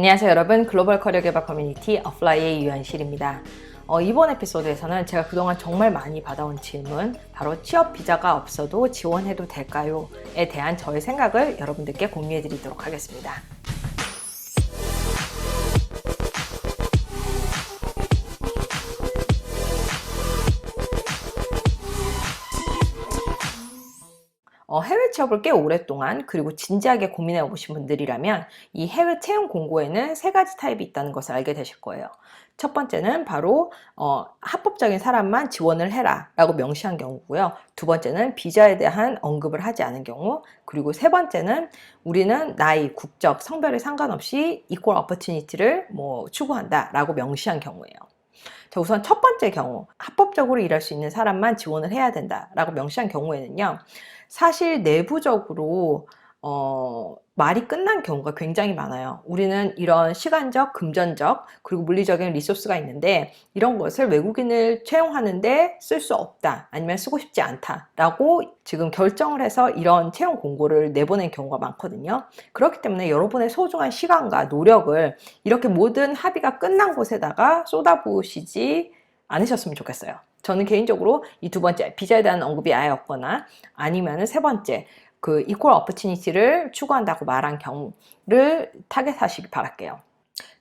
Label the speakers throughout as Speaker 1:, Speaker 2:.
Speaker 1: 안녕하세요 여러분. 글로벌 커리어 개발 커뮤니티 어플라이의 유현실입니다. 어, 이번 에피소드에서는 제가 그동안 정말 많이 받아온 질문 바로 취업 비자가 없어도 지원해도 될까요? 에 대한 저의 생각을 여러분들께 공유해 드리도록 하겠습니다 어, 해외 취업을 꽤 오랫동안 그리고 진지하게 고민해 보신 분들이라면 이 해외 채용 공고에는 세 가지 타입이 있다는 것을 알게 되실 거예요. 첫 번째는 바로 어, 합법적인 사람만 지원을 해라 라고 명시한 경우고요. 두 번째는 비자에 대한 언급을 하지 않은 경우 그리고 세 번째는 우리는 나이, 국적, 성별에 상관없이 이퀄 어퍼튜니티를 뭐 추구한다 라고 명시한 경우예요. 자, 우선 첫 번째 경우 합법적으로 일할 수 있는 사람만 지원을 해야 된다라고 명시한 경우에는요. 사실 내부적으로 어, 말이 끝난 경우가 굉장히 많아요. 우리는 이런 시간적, 금전적, 그리고 물리적인 리소스가 있는데 이런 것을 외국인을 채용하는데 쓸 수 없다, 아니면 쓰고 싶지 않다라고 지금 결정을 해서 이런 채용 공고를 내보낸 경우가 많거든요. 그렇기 때문에 여러분의 소중한 시간과 노력을 이렇게 모든 합의가 끝난 곳에다가 쏟아부으시지 않으셨으면 좋겠어요. 저는 개인적으로 이 두 번째 비자에 대한 언급이 아예 없거나 아니면은 세 번째 그 이퀄 어퍼튜니티를 추구한다고 말한 경우를 타겟하시기 바랄게요.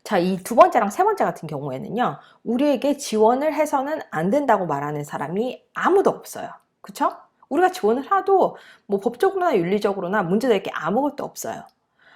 Speaker 1: 자, 이 두 번째랑 세 번째 같은 경우에는요, 우리에게 지원을 해서는 안 된다고 말하는 사람이 아무도 없어요. 그쵸? 우리가 지원을 하도 뭐 법적으로나 윤리적으로나 문제될 게 아무것도 없어요.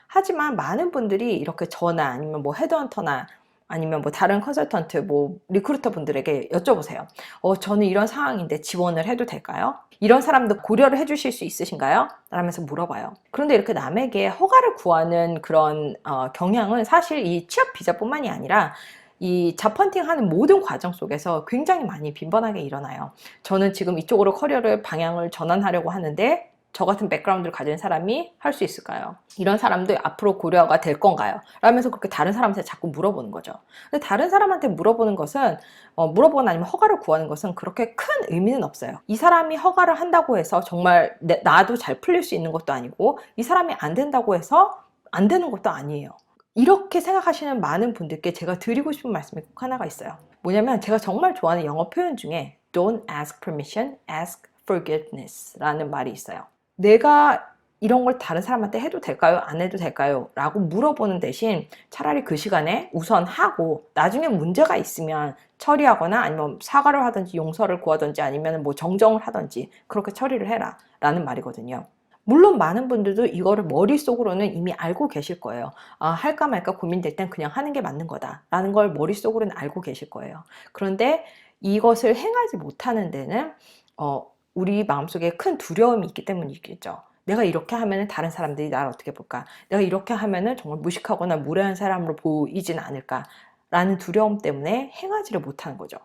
Speaker 1: 하지만 많은 분들이 이렇게 저나 아니면 뭐 헤드헌터나 아니면 뭐 다른 컨설턴트, 뭐 리크루터 분들에게 여쭤보세요. 어, 저는 이런 상황인데 지원을 해도 될까요? 이런 사람도 고려를 해주실 수 있으신가요? 라면서 물어봐요. 그런데 이렇게 남에게 허가를 구하는 그런 어, 경향은 사실 이 취업 비자뿐만이 아니라 이 잡펀팅 하는 모든 과정 속에서 굉장히 많이 빈번하게 일어나요. 저는 지금 이쪽으로 커리어를 방향을 전환하려고 하는데 저 같은 백그라운드를 가진 사람이 할 수 있을까요? 이런 사람도 앞으로 고려가 될 건가요? 라면서 그렇게 다른 사람한테 자꾸 물어보는 거죠. 근데 다른 사람한테 물어보는 것은 어, 물어보거나 아니면 허가를 구하는 것은 그렇게 큰 의미는 없어요. 이 사람이 허가를 한다고 해서 정말 내, 나도 잘 풀릴 수 있는 것도 아니고 이 사람이 안 된다고 해서 안 되는 것도 아니에요. 이렇게 생각하시는 많은 분들께 제가 드리고 싶은 말씀이 꼭 하나가 있어요. 뭐냐면 제가 정말 좋아하는 영어 표현 중에 don't ask permission, ask forgiveness 라는 말이 있어요. 내가 이런 걸 다른 사람한테 해도 될까요? 안 해도 될까요? 라고 물어보는 대신 차라리 그 시간에 우선 하고 나중에 문제가 있으면 처리하거나 아니면 사과를 하든지 용서를 구하든지 아니면 뭐 정정을 하든지 그렇게 처리를 해라 라는 말이거든요. 물론 많은 분들도 이거를 머릿속으로는 이미 알고 계실 거예요. 아, 할까 말까 고민될 땐 그냥 하는 게 맞는 거다. 라는 걸 머릿속으로는 알고 계실 거예요. 그런데 이것을 행하지 못하는 데는, 어, 우리 마음속에 큰 두려움이 있기 때문이겠죠. 내가 이렇게 하면 다른 사람들이 나를 어떻게 볼까? 내가 이렇게 하면 정말 무식하거나 무례한 사람으로 보이진 않을까? 라는 두려움 때문에 행하지를 못하는 거죠.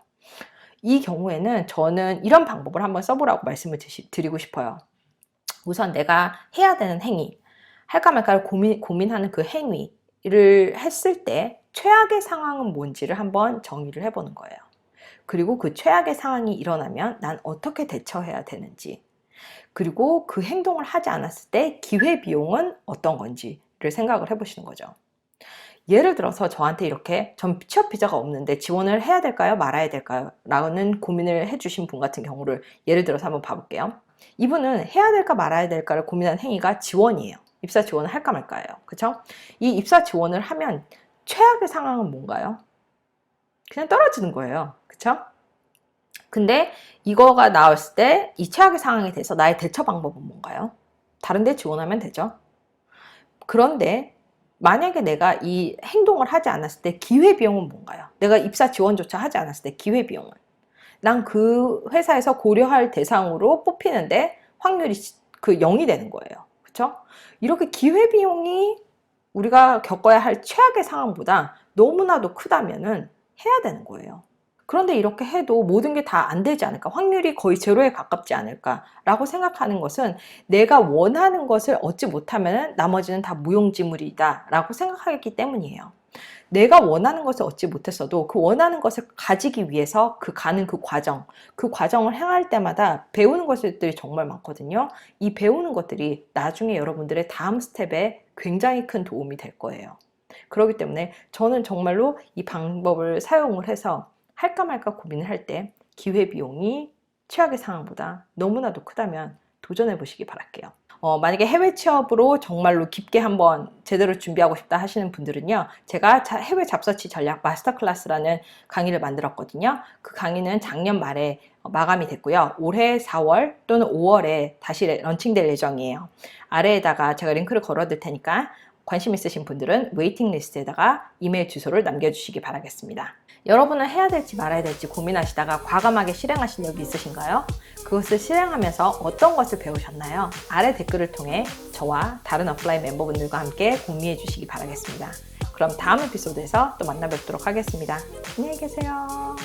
Speaker 1: 이 경우에는 저는 이런 방법을 한번 써보라고 말씀을 드리고 싶어요. 우선 내가 해야 되는 행위, 할까 말까를 고민, 고민하는 그 행위를 했을 때 최악의 상황은 뭔지를 한번 정의를 해보는 거예요. 그리고 그 최악의 상황이 일어나면 난 어떻게 대처해야 되는지, 그리고 그 행동을 하지 않았을 때 기회 비용은 어떤 건지를 생각을 해보시는 거죠. 예를 들어서 저한테 이렇게 전 취업 비자가 없는데 지원을 해야 될까요? 말아야 될까요? 라는 고민을 해주신 분 같은 경우를 예를 들어서 한번 봐볼게요. 이분은 해야 될까 말아야 될까를 고민한 행위가 지원이에요. 입사 지원을 할까 말까예요. 그쵸? 이 입사 지원을 하면 최악의 상황은 뭔가요? 그냥 떨어지는 거예요. 그쵸? 근데 이거가 나왔을 때 이 최악의 상황에 대해서 나의 대처 방법은 뭔가요? 다른 데 지원하면 되죠. 그런데 만약에 내가 이 행동을 하지 않았을 때 기회비용은 뭔가요? 내가 입사 지원조차 하지 않았을 때 기회비용은? 난 그 회사에서 고려할 대상으로 뽑히는데 확률이 그 0이 되는 거예요. 그쵸? 이렇게 기회비용이 우리가 겪어야 할 최악의 상황보다 너무나도 크다면은 해야 되는 거예요. 그런데 이렇게 해도 모든 게 다 안 되지 않을까? 확률이 거의 제로에 가깝지 않을까라고 생각하는 것은 내가 원하는 것을 얻지 못하면 나머지는 다 무용지물이다 라고 생각하기 때문이에요. 내가 원하는 것을 얻지 못했어도 그 원하는 것을 가지기 위해서 그 가는 그 과정, 그 과정을 행할 때마다 배우는 것들이 정말 많거든요. 이 배우는 것들이 나중에 여러분들의 다음 스텝에 굉장히 큰 도움이 될 거예요. 그렇기 때문에 저는 정말로 이 방법을 사용을 해서 할까 말까 고민을 할 때 기회비용이 최악의 상황보다 너무나도 크다면 도전해 보시기 바랄게요. 어, 만약에 해외 취업으로 정말로 깊게 한번 제대로 준비하고 싶다 하시는 분들은요, 제가 자- 해외 잡서치 전략 마스터 클래스라는 강의를 만들었거든요. 그 강의는 작년 말에 어, 마감이 됐고요. 올해 4월 또는 5월에 다시 레- 런칭될 예정이에요. 아래에다가 제가 링크를 걸어 둘 테니까 관심 있으신 분들은 웨이팅 리스트에다가 이메일 주소를 남겨주시기 바라겠습니다. 여러분은 해야 될지 말아야 될지 고민하시다가 과감하게 실행하신 적이 있으신가요? 그것을 실행하면서 어떤 것을 배우셨나요? 아래 댓글을 통해 저와 다른 오프라인 멤버분들과 함께 공유해 주시기 바라겠습니다. 그럼 다음 에피소드에서 또 만나 뵙도록 하겠습니다. 안녕히 계세요.